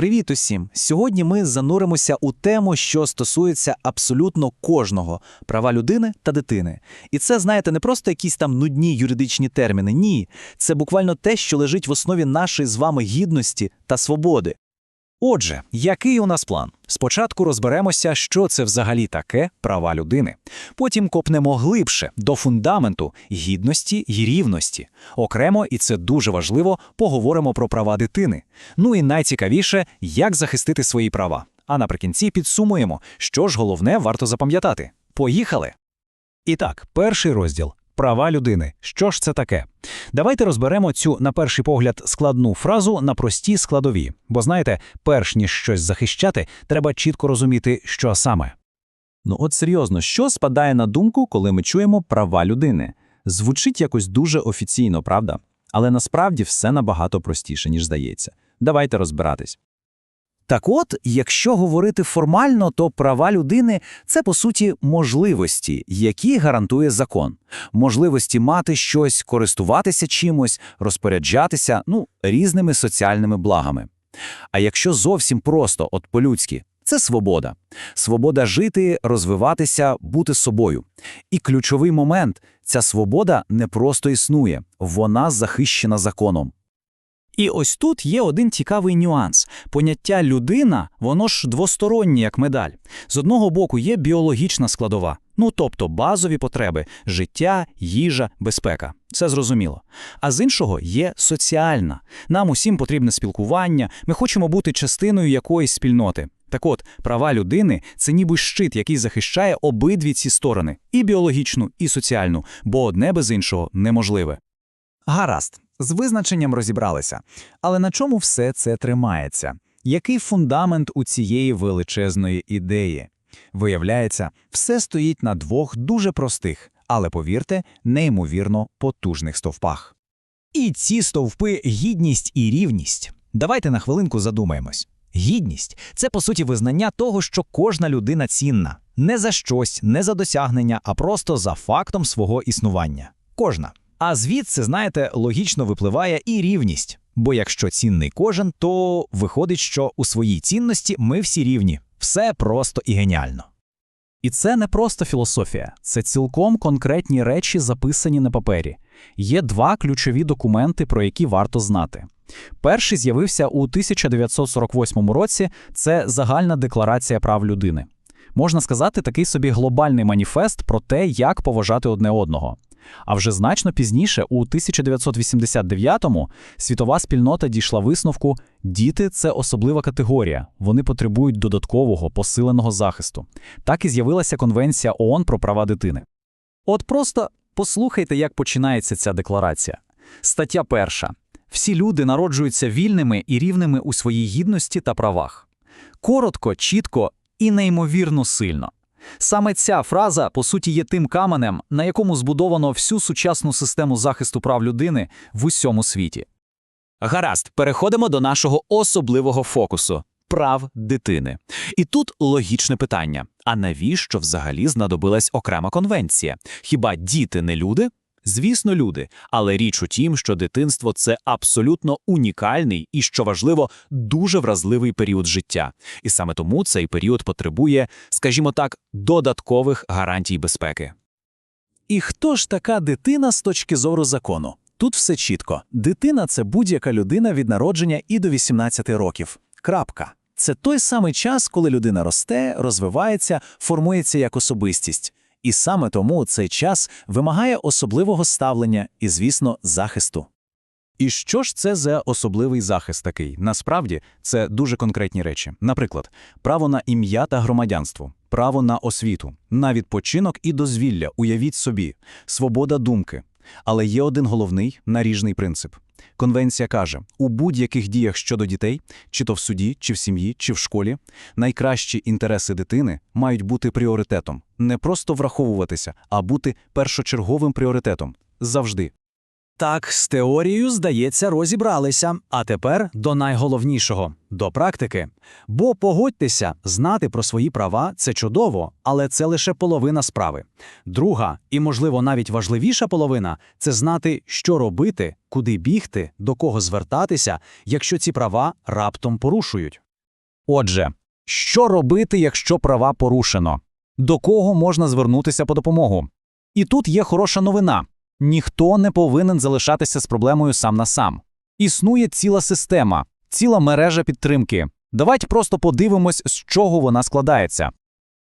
Привіт усім! Сьогодні ми зануримося у тему, що стосується абсолютно кожного права людини та дитини. І це, знаєте, не просто якісь там нудні юридичні терміни. Ні, це буквально те, що лежить в основі нашої з вами гідності та свободи. Отже, який у нас план? Спочатку розберемося, що це взагалі таке права людини. Потім копнемо глибше до фундаменту гідності й рівності. Окремо, і це дуже важливо, поговоримо про права дитини. Ну і найцікавіше, як захистити свої права. А наприкінці підсумуємо, що ж головне варто запам'ятати. Поїхали! І так, перший розділ права людини. Що ж це таке? Давайте розберемо цю, на перший погляд, складну фразу на прості складові. Бо знаєте, перш ніж щось захищати, треба чітко розуміти, що саме. Ну от серйозно, що спадає на думку, коли ми чуємо права людини? Звучить якось дуже офіційно, правда? Але насправді все набагато простіше, ніж здається. Давайте розбиратись. Так от, якщо говорити формально, то права людини це по суті можливості, які гарантує закон, можливості мати щось, користуватися чимось, розпоряджатися ну, різними соціальними благами. А якщо зовсім просто, от по-людськи, це свобода. Свобода жити, розвиватися, бути собою. І ключовий момент ця свобода не просто існує, вона захищена законом. І ось тут є один цікавий нюанс. Поняття людина, воно ж двостороннє, як медаль. З одного боку є біологічна складова, ну тобто базові потреби життя, їжа, безпека. Це зрозуміло. А з іншого є соціальна. Нам усім потрібне спілкування, ми хочемо бути частиною якоїсь спільноти. Так от, права людини це ніби щит, який захищає обидві ці сторони і біологічну, і соціальну, бо одне без іншого неможливе. Гаразд, з визначенням розібралися. Але на чому все це тримається? Який фундамент у цієї величезної ідеї? Виявляється, все стоїть на двох дуже простих, але, повірте, неймовірно потужних стовпах. І ці стовпи гідність і рівність. Давайте на хвилинку задумаємось. Гідність це по суті визнання того, що кожна людина цінна, не за щось, не за досягнення, а просто за фактом свого існування. Кожна. А звідси, знаєте, логічно випливає і рівність. Бо якщо цінний кожен, то виходить, що у своїй цінності ми всі рівні. Все просто і геніально. І це не просто філософія, це цілком конкретні речі, записані на папері. Є два ключові документи, про які варто знати. Перший з'явився у 1948 році це Загальна декларація прав людини. Можна сказати, такий собі глобальний маніфест про те, як поважати одне одного. А вже значно пізніше, у 1989-му, світова спільнота дійшла висновку: діти це особлива категорія, вони потребують додаткового посиленого захисту. Так і з'явилася Конвенція ООН про права дитини. От просто послухайте, як починається ця декларація. Стаття перша. Всі люди народжуються вільними і рівними у своїй гідності та правах. Коротко, чітко і неймовірно сильно. Саме ця фраза, по суті, є тим каменем, на якому збудовано всю сучасну систему захисту прав людини в усьому світі. Гаразд, переходимо до нашого особливого фокусу прав дитини. І тут логічне питання: а навіщо взагалі знадобилась окрема конвенція? Хіба діти не люди? Звісно, люди, але річ у тім, що дитинство це абсолютно унікальний і, що важливо, дуже вразливий період життя. І саме тому цей період потребує, скажімо так, додаткових гарантій безпеки. І хто ж така дитина з точки зору закону? Тут все чітко. Дитина це будь-яка людина від народження і до 18 років. Крапка. Це той самий час, коли людина росте, розвивається, формується як особистість. І саме тому цей час вимагає особливого ставлення і, звісно, захисту. І що ж це за особливий захист такий? Насправді це дуже конкретні речі. Наприклад, право на ім'я та громадянство, право на освіту, на відпочинок і дозвілля, уявіть собі, свобода думки. Але є один головний наріжний принцип. Конвенція каже, у будь-яких діях щодо дітей, чи то в суді, чи в сім'ї, чи в школі, найкращі інтереси дитини мають бути пріоритетом, не просто враховуватися, а бути першочерговим пріоритетом завжди. Так, з теорією, здається, розібралися. А тепер до найголовнішого до практики. Бо погодьтеся, знати про свої права це чудово, але це лише половина справи. Друга і, можливо, навіть важливіша половина це знати, що робити, куди бігти, до кого звертатися, якщо ці права раптом порушують. Отже, що робити, якщо права порушено? До кого можна звернутися по допомогу? І тут є хороша новина. Ніхто не повинен залишатися з проблемою сам на сам. Існує ціла система, ціла мережа підтримки. Давайте просто подивимось, з чого вона складається.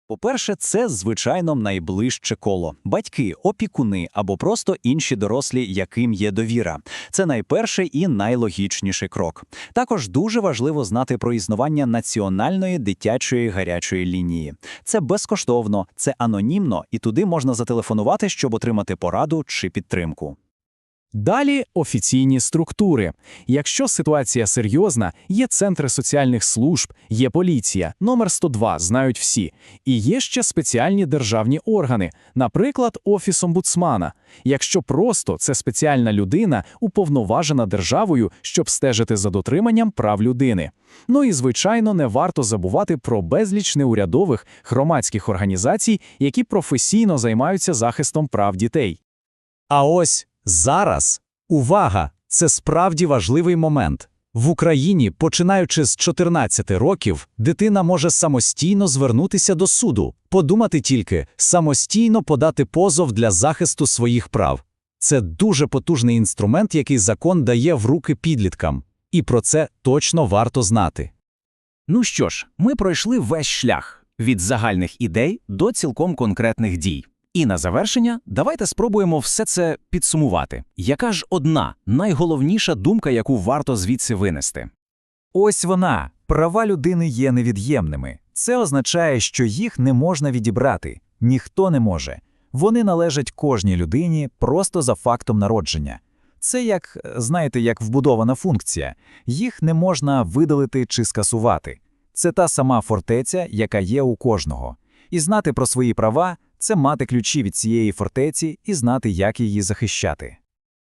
По-перше, це, звичайно, найближче коло – батьки, опікуни або просто інші дорослі, яким є довіра. Це найперший і найлогічніший крок. Також дуже важливо знати про існування національної дитячої гарячої лінії. Це безкоштовно, це анонімно, і туди можна зателефонувати, щоб отримати пораду чи підтримку. Далі офіційні структури. Якщо ситуація серйозна, є центри соціальних служб, є поліція, номер 102 знають всі. І є ще спеціальні державні органи, наприклад, Офіс омбудсмана. Якщо просто це спеціальна людина, уповноважена державою, щоб стежити за дотриманням прав людини. Ну і, звичайно, не варто забувати про безліч неурядових громадських організацій, які професійно займаються захистом прав дітей. А ось зараз увага! Це справді важливий момент. В Україні, починаючи з 14 років, дитина може самостійно звернутися до суду, подумати тільки, самостійно подати позов для захисту своїх прав. Це дуже потужний інструмент, який закон дає в руки підліткам. І про це точно варто знати. Ну що ж, ми пройшли весь шлях від загальних ідей до цілком конкретних дій. І на завершення давайте спробуємо все це підсумувати. Яка ж одна найголовніша думка, яку варто звідси винести? Ось вона. Права людини є невід'ємними. Це означає, що їх не можна відібрати. Ніхто не може. Вони належать кожній людині просто за фактом народження. Це як, знаєте, як вбудована функція. Їх не можна видалити чи скасувати. Це та сама фортеця, яка є у кожного. І знати про свої права це мати ключі від цієї фортеці і знати, як її захищати.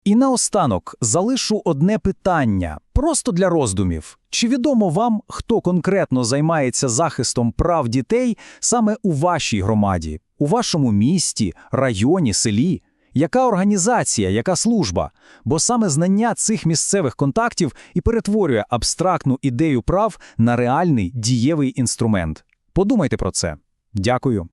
І наостанок залишу одне питання, просто для роздумів. Чи відомо вам, хто конкретно займається захистом прав дітей саме у вашій громаді, у вашому місті, районі, селі? Яка організація, яка служба? Бо саме знання цих місцевих контактів і перетворює абстрактну ідею прав на реальний дієвий інструмент. Подумайте про це. Дякую.